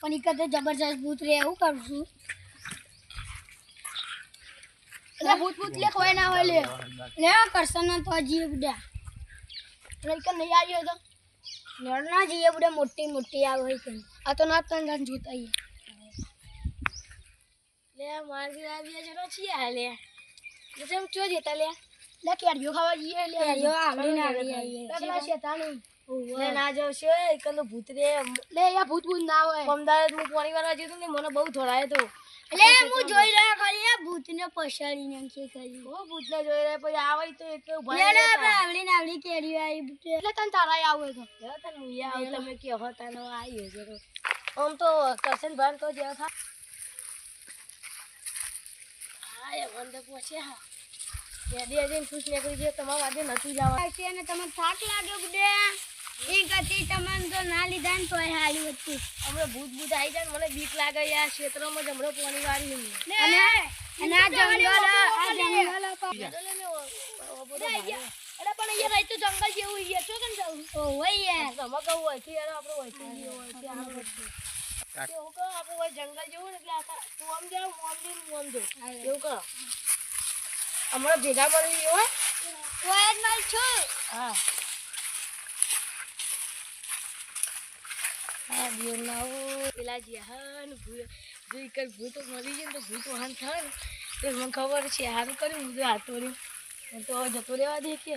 પણ એક તો જબરજસ્ત ભૂત રે એવું કરશું એટલે ભૂત ભૂત લે કોઈ ના હોય લે. લે કરશન ના તો જીએ બુડા. એટલે કે નહીં આવ્યો તો? લેડ ના જીએ બુડા મોટી મોટી આવે હોય કે આ તો ના તન જોતા લે મારી આવી જરો છીએ હાલે લે. તેમ ચો જતા લે. લે કેરીઓ ખાવા જઈએ લે. કેરીઓ આવડી ના આવી પેલા શેતાનું. લે ના જાવ છે ભૂત રે. લે યા ભૂત ભૂત ના હોય. અમદાવાદ હું પાણી વાળા જતો ને મને બહુ ધોળાયો તો એટલે હું જોઈ રહ્યો ખાલી આ ભૂતને પછાડી નાખીએ ખાલી. બહુ ભૂત ને જોઈ રહ્યા પછી આવે તો એક લે લે આપણે આવડી નાવડી કેરીઓ આવી એટલે તને તારા આવે તો તમે કે હતા નો આવી જરો આમ તો કરશન ભાન તો જ્યાં થા. એ પહોંચે હા. આજે ખુશ નીકળી ગયો તમારા આજે નથી જવા છે અને તમને થાક લાગ્યો બુડે એ ગતિ તમને તો ના લીધા ને તોય હાલી હતી હમણાં ભૂત ભૂત આવી જાય મને બીક લાગે યાર ક્ષેત્રમાં જ હમણાં પાણી વાળી અને અને આ જંગલ આ જંગલ અરે પણ અહીંયા રહી તો જંગલ જેવું છે તો કેમ જવું ઓ હોય યાર તમે કહું હોય છે યાર આપણે હોય છે હોય છે એવું કહો આપણે હોય જંગલ જેવું ને એટલે આખા તું આમ જાવ હું આમ જાઉં હું આમ જાઉં એવું કહો હમણાં ભેગા મળી હોય ઓય જ માલ છું હા હા નાવો પેલા જે ભૂ જોઈ કર ભૂતો મરી જાય ને તો ભૂતો વાહન થાય. ને તો મને ખબર છે સારું કર્યું હું તો હાથો રહ્યું. તો જતો રહેવા દે કે.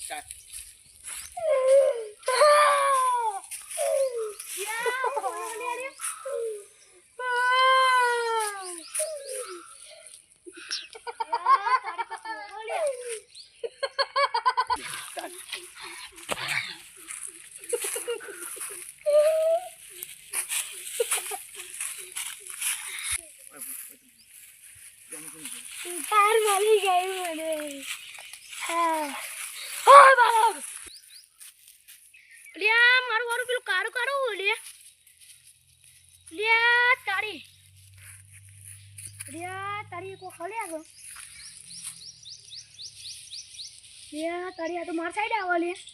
કાર મળી ગઈ મને હા બાળક લ્યા મારું વાળું પેલું કારું કારું લ્યા લ્યા તારી લ્યા તારી કો ખલે આગો લ્યા તારી આ તો માર સાઈડ આવો લ્યા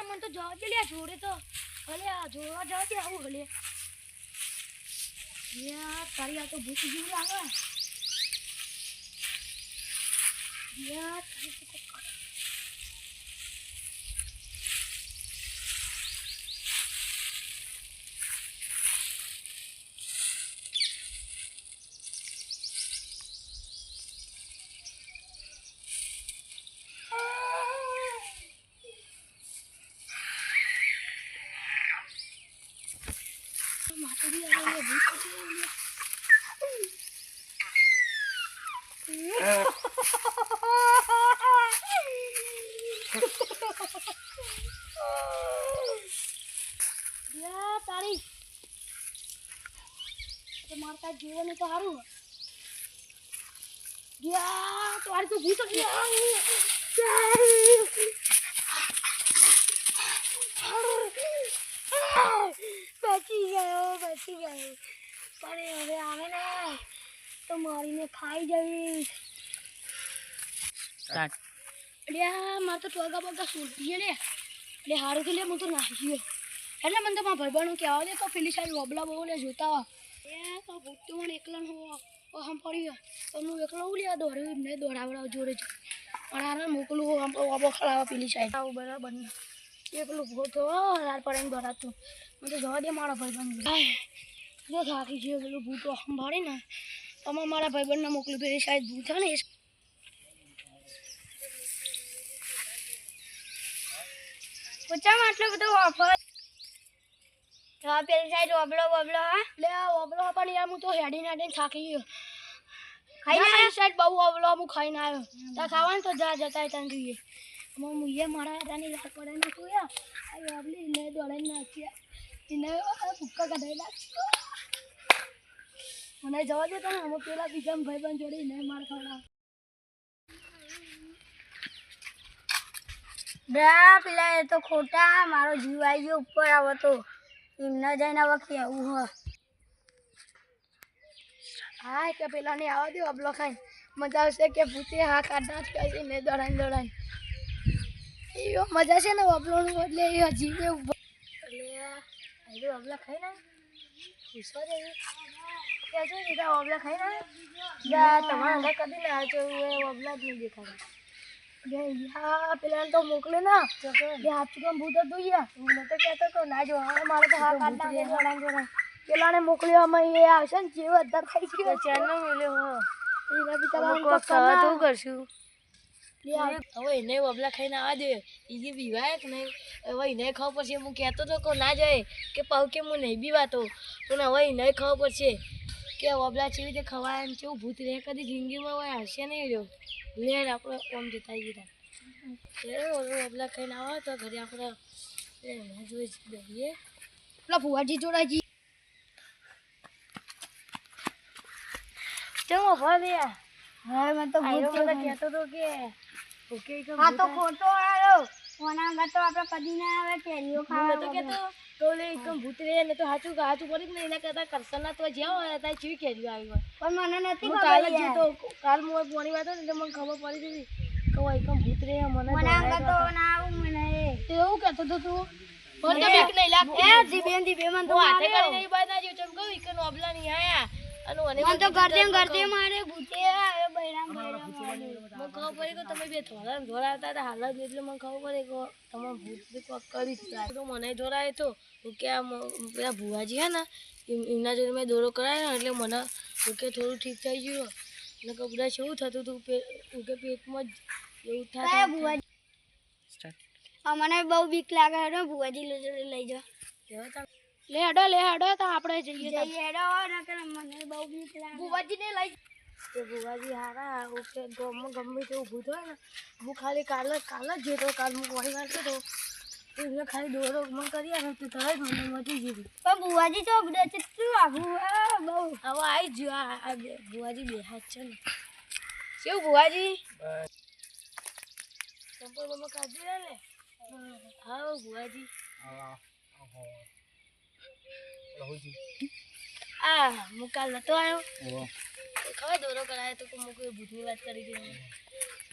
મને તો જવા દે લ્યા જોડે તો. ભલે આ જોવા જાવ કે આવું હલે યાર તારી આ તો ભૂખ જેવું લાગે. યાર તારી તો કોક કરે. માતાજી આવે લે, ભૂત છે લે. યા તારી તો મારતા જીવન તો સારું બચી ગયો પણ હવે આવે ને તો મારીને ખાઈ જઈશ. અલ્યા મારે તો ટોગા બગા સુરતી લે એટલે હારું કે લે હું તો નાહી ગયો. એટલે મને તો મારા ભાઈબંધો કહેવા દે તો પેલી સારી વબલા બહુ લે જોતા એ તો ભૂત તો મને એકલા હો હમ પડી ગયા. તો હું એકલો ઉલી આ દોડ્યું એમને દોડાવડા જોડે જ. પણ આને મોકલું આમ વાબો પેલી સાઈડ. આવું બરાબર ને એકલું ભૂત હાર પડે ભરાતું મને તો જવા દે મારા ભાઈબંધ જો થાકી ગયો પેલું ભૂતો સંભાળે ને. અમે મારા ભાઈબંધને મોકલું પેલી સાઈડ ભૂત છે ને એ પૂછામાં આટલો બધો ઓફર? હા પેલી સાઈડ ઓબલો હા. લે આ ઓબલો પણ યાર હું તો હેડી નાડીને થાકી ગયો. આવ્યો સાઈડ બહુ ઓબલો હું ખાઈને આવ્યો. ત્યાં ખાવાનું તો જા જતા તને જોઈએ. હું મુઈએ મારા હાથાની રાત પડે ને જોયા આ ઓબલી એને દોડાઈને નાખ્યા એને ભૂક્કા કઢાઈ નાખ્યો મને જવા દે ને અમે પેલા બીજા ભાઈ ભાઈબંધ જોડે એને માર ખવડાવ બે પેલા એ તો ખોટા મારો જીવ આવી ગયો ઉપર આવો તો. એમને જઈને વખી આવું હ. હા કે પેલા ને આવવા દો અબલો ખાઈ. મજા આવશે કે ભૂતે હા કાઢા જ કરી ને દોડાઈ દોડાઈ એવો મજા છે ને અબલોનું એટલે એ હજી બે ઊભો. એટલે આ અબલા ખાઈ ના? પૂછવા દે. ત્યાં શું દીધા અબલા ખાઈ ના? જા તમારા અંદર કદી ના આવજો એ અબલા જ નહીં દેખાતા. પેલા તો મોકલે ના. બે હાથ તો ભૂત હતું યા હું તો કહેતો તો ના જો હવે મારે તો હા કાઢના પેલાને મોકલ્યો અમે એ આવશે ને જેવો અદ્ધર ખાઈ ગયો ચાલો મળ્યો એના બિચારા કરશું. હવે એને બબલા ખાઈને આવવા દે. એ જે બીવાય કે નહીં હવે એને ખબર પડશે હું કહેતો તો કે ના જાય કે પાઉ કે હું નહીં બીવાતો પણ હવે એને ખબર પડશે કે બબલા કેવી રીતે ખવાય એમ કેવું ભૂત રહે. કદી જિંદગીમાં હોય હશે નહીં રહ્યો. લેર આપણે ઓમ જતા ગયા બબલા ખાઈને આવો તો ઘરે આપણે જોઈ દઈએ. પેલા ભુવાજી જોડાજી. ચલો મને તો ભૂત કહેતો તો કે ઓકે કે હા તો ખોટો આવ્યો કોના આગળ તો આપણે કદી ના આવે કેરીઓ ખાવા તો કહેતો તો લે એકમ ભૂતરે ને તો હાચું હાચું પડી ને એના કરતા કરસનના તો જ્યાં હોય ત્યાં ચીવી કેરીઓ આવી હોય. પણ મને નથી ખબર કાલે જ તો કાલ હું પોણી વાત ને તો મને ખબર પડી હતી કે હું એકદમ ભૂત મને મને ડરાય તો તો ના આવું મને. તો એવું કહેતો તો તું. પણ તો બીક નહીં લાગતી. એ જીબેન જીબે મને તો હાથે કરી એ બાદ ના જેવું ચમકાવું ઈકન ઓબલા નહીં આયા. મને મને તો ગરદે ગરદે મારે ભૂતે આવ્યો બૈરામ બૈરામ મને ખબર પડી કે તમે બે ધોરા ને હતા હાલત એટલે મને ખબર પડી કે તમે ભૂત બી કરી જ તો મને ધોરાય તો કે આ પેલા ભુવાજી હે ને એમના જોડે મેં દોરો કરાયો એટલે મને કે થોડું ઠીક થઈ ગયું. એટલે કે બધા શું થતું હતું કે પેટમાં જ એવું થાય ભુવાજી. મને બહુ બીક લાગે ભુવાજી લઈ લઈ જાઓ. લે હેડો લે હેડો તો આપણે જઈએ જઈએ હેડો નકર મને બહુ બીક લાગે. ભુવાજી ને લઈ તે ભુવાજી હારા ઓકે ગમે ગામમાં ગમે તે ઊભું થયો ને. હું ખાલી કાલ કાલ જ જોતો કાલ હું કોઈ વાર તો એમને ખાલી દોરો મન કરી આવે તો તરત મને મટી ગયું પણ ભુવાજી તો કેટલું આઘું આ બહુ હવે આવી જ બે- ભુવાજી બે હાથ છે ને. કેવું ભુવાજી? સંપૂર્ણ કાઢી લે ને? હા. ભુવાજી. આ હું કાલ નતો આવ્યો? ખબર દોરો કરાયો તો કે કોઈ ભૂતની વાત કરી હતી.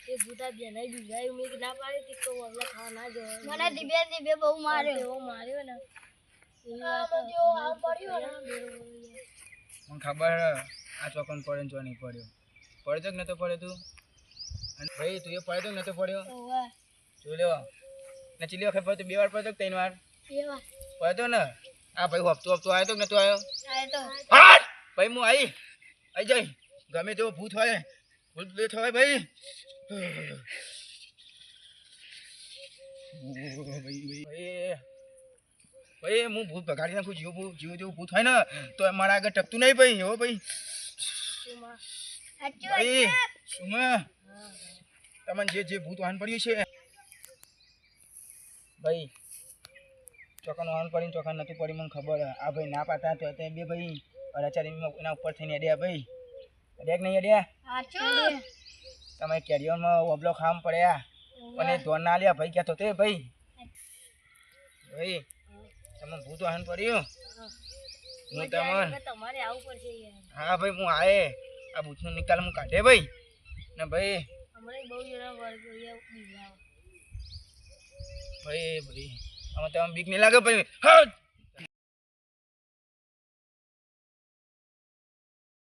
એ ભૂતા આ બેનાઈ બીજાયું મેં ના પાડી તી તો હમણાં ખાવા ના જો મને દીબે દીબે બહુ માર્યો. એવો માર્યો ને. એવી આ આ પડ્યો ને. મને ખબર હે આ ચોકન પડે જો નહીં પડ્યો. પડ્યો કે નતો પડ્યો તું? અને ભાઈ તું એ પડ્યો કે નતો પડ્યો? જોઈ લેવો ને ચીલી વખત પડ્યો તો બે વાર પડ્યો ત્રણ વાર? એવા પડ્યો ને? આ ભાઈ હપ્તો હપ્તો આવ્યો તો નતો આવ્યો હાટ! ભાઈ હું આવી આવી જઈ. ગમે તેવો ભૂત હોય. ભૂત ભૂત હોય ભાઈ. ભાઈ હું ભૂત ભગાડી નાખું જીવ ભૂત જીવ જેવું ભૂત હોય ને તો મારા આગળ ટકતું નહીં ભાઈ. એવો ભાઈ. ભાઈ શું તમને જે જે ભૂત વાહન પડ્યું છે. ભાઈ ચોકન વાહન પડીને ચોકન નતું પડી મને ખબર. આ ભાઈ ના પાતા તો તે બે ભાઈ અરાચારી એના ઉપર થઈને અડ્યા ભાઈ. અડ્યા કે નહીં અડ્યા? તમે કેરીઓમાં ઓબલો ખામ પડ્યા. અને ધોન ના લ્યા ભાઈ કહેતો તે ભાઈ? ભાઈ તમે ભૂત વાહન પડ્યું? હું. તમને તમારે આવવું પડશે હા ભાઈ હું આયે. આ ભૂતનો નિકાલ હું કાઢે ભાઈ. ને ભાઈ હમણાં બહુ જણા વર્ગ ભાઈ ભાઈ. આમાં તમે બીક નહીં લાગે પછી